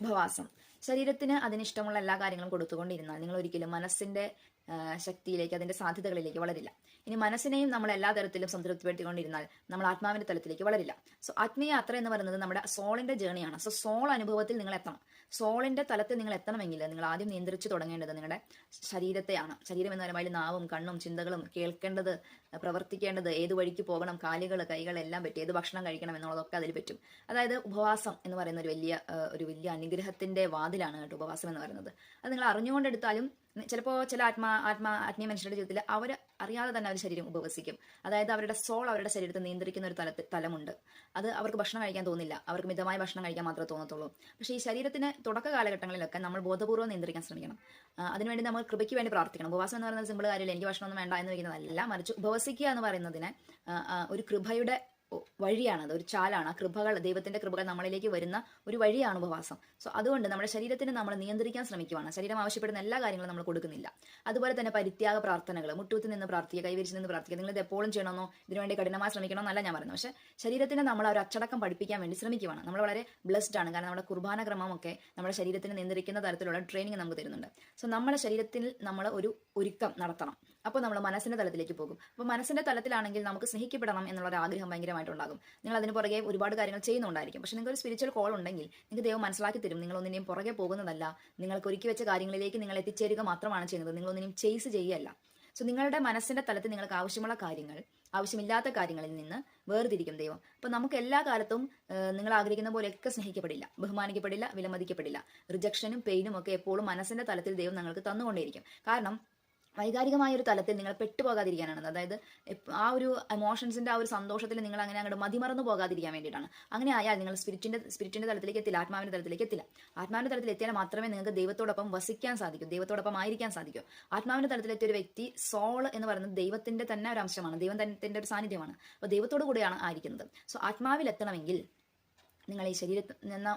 ഉപവാസം. ശരീരത്തിന് അതിനിഷ്ടമുള്ള എല്ലാ കാര്യങ്ങളും കൊടുത്തുകൊണ്ടിരുന്നാൽ നിങ്ങൾ ഒരിക്കലും മനസ്സിന്റെ ശക്തിയിലേക്ക് അതിന്റെ സാധ്യതകളിലേക്ക് വളരില്ല. ഇനി മനസ്സിനെയും നമ്മൾ എല്ലാ തരത്തിലും സംതൃപ്തിപ്പെടുത്തിക്കൊണ്ടിരുന്നാൽ നമ്മൾ ആത്മാവിന്റെ തലത്തിലേക്ക് വളരില്ല. സോ ആത്മീയ യാത്ര എന്ന് പറയുന്നത് നമ്മുടെ സോളിന്റെ ജേണിയാണ് സോ സോൾ അനുഭവത്തിൽ നിങ്ങൾ എത്തണം. സോളിന്റെ തലത്തിൽ നിങ്ങൾ എത്തണമെങ്കിൽ നിങ്ങൾ ആദ്യം നിയന്ത്രിച്ചു തുടങ്ങേണ്ടത് നിങ്ങളുടെ ശരീരത്തെയാണ്. ശരീരം എന്ന് പറയുമ്പോൾ നാവും കണ്ണും ചിന്തകളും കേൾക്കേണ്ടത് പ്രവർത്തിക്കേണ്ടത് ഏത് വഴിക്ക് പോകണം കാലുകൾ കൈകൾ എല്ലാം പറ്റി ഏത് ഭക്ഷണം കഴിക്കണം എന്നുള്ളതൊക്കെ അതിൽ പറ്റും. അതായത് ഉപവാസം എന്ന് പറയുന്ന ഒരു വലിയ ഒരു വലിയ അനുഗ്രഹത്തിന്റെ വാതിലാണ് കേട്ടോ ഉപവാസം എന്ന് പറയുന്നത്. അത് നിങ്ങൾ അറിഞ്ഞുകൊണ്ടെടുത്താലും ചിലപ്പോൾ ചില ആത്മാ ആത്മാ ആത്മീയ മനുഷ്യരുടെ ജീവിതത്തിൽ അവർ അറിയാതെ തന്നെ അവർ ശരീരം ഉപവസിക്കും. അതായത് അവരുടെ സോൾ അവരുടെ ശരീരത്തെ നിയന്ത്രിക്കുന്ന ഒരു തലത്തിൽ തലമുണ്ട്. അത് അവർക്ക് ഭക്ഷണം കഴിക്കാൻ തോന്നില്ല. അവർക്ക് മിതമായ ഭക്ഷണം കഴിക്കാൻ മാത്രമേ തോന്നത്തുള്ളൂ. പക്ഷേ ഈ ശരീരത്തിന് തുടക്ക കാലഘട്ടങ്ങളിലൊക്കെ നമ്മൾ ബോധപൂർവം നിയന്ത്രിക്കാൻ ശ്രമിക്കണം. അതിനുവേണ്ടി നമ്മൾ കൃപയ്ക്ക് വേണ്ടി പ്രാർത്ഥിക്കണം. ഉപവാസം എന്ന് പറയുന്നത് സിമ്പിൾ കാര്യമില്ല. എനിക്ക് ഭക്ഷണമൊന്നും വേണ്ട എന്ന് വയ്ക്കുന്നതല്ല മറിച്ച് ഉപവസിക്കുക എന്ന് പറയുന്നതിന് ഒരു കൃപയുടെ വഴിയാണത് ഒരു ചാലാണ്. ആ കൃപകൾ ദൈവത്തിന്റെ കൃപകൾ നമ്മളിലേക്ക് വരുന്ന ഒരു വഴിയാണ് ഉപവാസം. സോ അതുകൊണ്ട് നമ്മുടെ ശരീരത്തിന് നമ്മൾ നിയന്ത്രിക്കാൻ ശ്രമിക്കുവാണ്. ശരീരം ആവശ്യപ്പെടുന്ന എല്ലാ കാര്യങ്ങളും നമ്മൾ കൊടുക്കുന്നില്ല. അതുപോലെ തന്നെ പരിത്യാഗ പ്രാർത്ഥനകൾ മുട്ടൂത്ത് നിന്ന് പ്രാർത്ഥിക്കുക കൈവരിച്ച് നിന്ന് പ്രാർത്ഥിക്കുക. നിങ്ങൾ ഇത് എപ്പോഴും ചെയ്യണമെന്നോ ഇതിനുവേണ്ടി കഠിനമായി ശ്രമിക്കണമെന്നല്ല ഞാൻ പറയുന്നത്. പക്ഷേ ശരീരത്തിന് നമ്മൾ ഒരു അച്ചടക്കം പഠിപ്പിക്കാൻ വേണ്ടി ശ്രമിക്കുവാണ്. നമ്മൾ വളരെ ബ്ലസ്ഡ് ആണ്. കാരണം നമ്മുടെ കുർബാന ക്രമമൊക്കെ നമ്മുടെ ശരീരത്തിന് നിയന്ത്രിക്കുന്ന തരത്തിലുള്ള ട്രെയിനിങ് നമുക്ക് തരുന്നുണ്ട്. സോ നമ്മുടെ ശരീരത്തിൽ നമ്മൾ ഒരു ഒരുക്കം നടത്തണം. അപ്പോൾ നമ്മൾ മനസ്സിന്റെ തലത്തിലേക്ക് പോകും. അപ്പോൾ മനസ്സിന്റെ തലത്തിലാണെങ്കിൽ നമുക്ക് സ്നേഹിക്കപ്പെടണം എന്നുള്ള ഒരു ആഗ്രഹം ഭയങ്കരമായിട്ടുണ്ടാകും. നിങ്ങൾ അതിന് പുറകെ ഒരുപാട് കാര്യങ്ങൾ ചെയ്യുന്നുണ്ടായിരിക്കും. പക്ഷെ നിങ്ങൾക്ക് ഒരു സ്പിരിച്വൽ കോൾ ഉണ്ടെങ്കിൽ നിങ്ങൾക്ക് ദൈവം മനസ്സിലാക്കി തരും. നിങ്ങൾ ഒന്നിനെയും പുറകെ പോകുന്നതല്ല. നിങ്ങൾക്ക് ഒരുക്കി വെച്ച കാര്യങ്ങളിലേക്ക് നിങ്ങൾ എത്തിച്ചേരുക മാത്രമാണ് ചെയ്യുന്നത്. നിങ്ങൾ ഒന്നിനെയും ചേസ് ചെയ്യുകയല്ല. സോ നിങ്ങളുടെ മനസ്സിന്റെ തലത്തിൽ നിങ്ങൾക്ക് ആവശ്യമുള്ള കാര്യങ്ങൾ ആവശ്യമില്ലാത്ത കാര്യങ്ങളിൽ നിന്ന് വേർതിരിക്കും ദൈവം. അപ്പൊ നമുക്ക് എല്ലാ കാലത്തും നിങ്ങൾ ആഗ്രഹിക്കുന്ന പോലെയൊക്കെ സ്നേഹിക്കപ്പെടില്ല. ബഹുമാനിക്കപ്പെടില്ല വിലമതിക്കപ്പെടില്ല. റിജക്ഷനും പെയിനും ഒക്കെ എപ്പോഴും മനസ്സിന്റെ തലത്തിൽ ദൈവം നിങ്ങൾക്ക് തന്നുകൊണ്ടേയിരിക്കും. കാരണം വൈകാരികമായ ഒരു തലത്തിൽ നിങ്ങൾ പെട്ടുപോകാതിരിക്കാനാണ്. അതായത് ആ ഒരു എമോഷൻസിന്റെ ആ ഒരു സന്തോഷത്തിൽ നിങ്ങൾ അങ്ങനെ അങ്ങോട്ട് മതിമറന്നു പോകാതിരിക്കാൻ വേണ്ടിയിട്ടാണ്. അങ്ങനെ ആയാൽ നിങ്ങൾ സ്പിരിറ്റിന്റെ സ്പിരിറ്റിന്റെ തലത്തിലേക്ക് എത്തില്ല ആത്മാവിന്റെ തലത്തിലേക്ക് എത്തില്ല. ആത്മാവിന്റെ തലത്തിൽ എത്തിയാൽ മാത്രമേ നിങ്ങൾക്ക് ദൈവത്തോടൊപ്പം വസിക്കാൻ സാധിക്കൂ ദൈവത്തോടൊപ്പം ആയിരിക്കാൻ സാധിക്കൂ. ആത്മാവിന്റെ തലത്തിലെത്തിയ ഒരു വ്യക്തി സോൾ എന്ന് പറയുന്നത് ദൈവത്തിന്റെ തന്നെ ഒരു അംശമാണ് ദൈവം തന്നെ ഒരു സാന്നിധ്യമാണ്. അപ്പോൾ ദൈവത്തോടു കൂടിയാണ് ആയിരിക്കുന്നത്. സോ ആത്മാവിൽ എത്തണമെങ്കിൽ നിങ്ങൾ ഈ ശരീരത്തിൽ നിന്ന്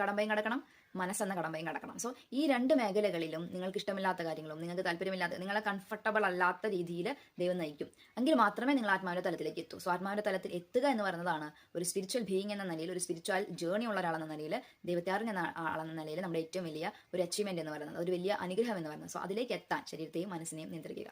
കടമ്പയും കടക്കണം മനസ്സെന്ന കടമ്പയും കടക്കണം. സോ ഈ രണ്ട് മേഖലകളിലും നിങ്ങൾക്ക് ഇഷ്ടമില്ലാത്ത കാര്യങ്ങളും നിങ്ങൾക്ക് താല്പര്യമില്ലാത്ത നിങ്ങളെ കംഫർട്ടബിൾ അല്ലാത്ത രീതിയിൽ ദൈവം നയിക്കും. എങ്കിൽ മാത്രമേ നിങ്ങൾ ആത്മാവിന്റെ തലത്തിലേക്ക് എത്തൂ. സോ ആത്മാവിന്റെ തലത്തിൽ എത്തുക എന്ന് പറയുന്നതാണ് ഒരു സ്പിരിച്വൽ ബീയിങ് എന്ന നിലയിൽ ഒരു സ്പിരിച്വൽ ജേർണി ഉള്ള ഒരാളെന്ന നിലയിൽ ദൈവത്തെ അറിഞ്ഞ ആളെന്ന നിലയിൽ നമ്മുടെ ഏറ്റവും വലിയ ഒരു അച്ചീവ്മെന്റ് എന്ന് പറയുന്നത് ഒരു വലിയ അനുഗ്രഹം എന്ന് പറയുന്നത്. സോ അതിലേക്ക് എത്താൻ ശരീരത്തെയും മനസ്സിനെയും നിയന്ത്രിക്കുക.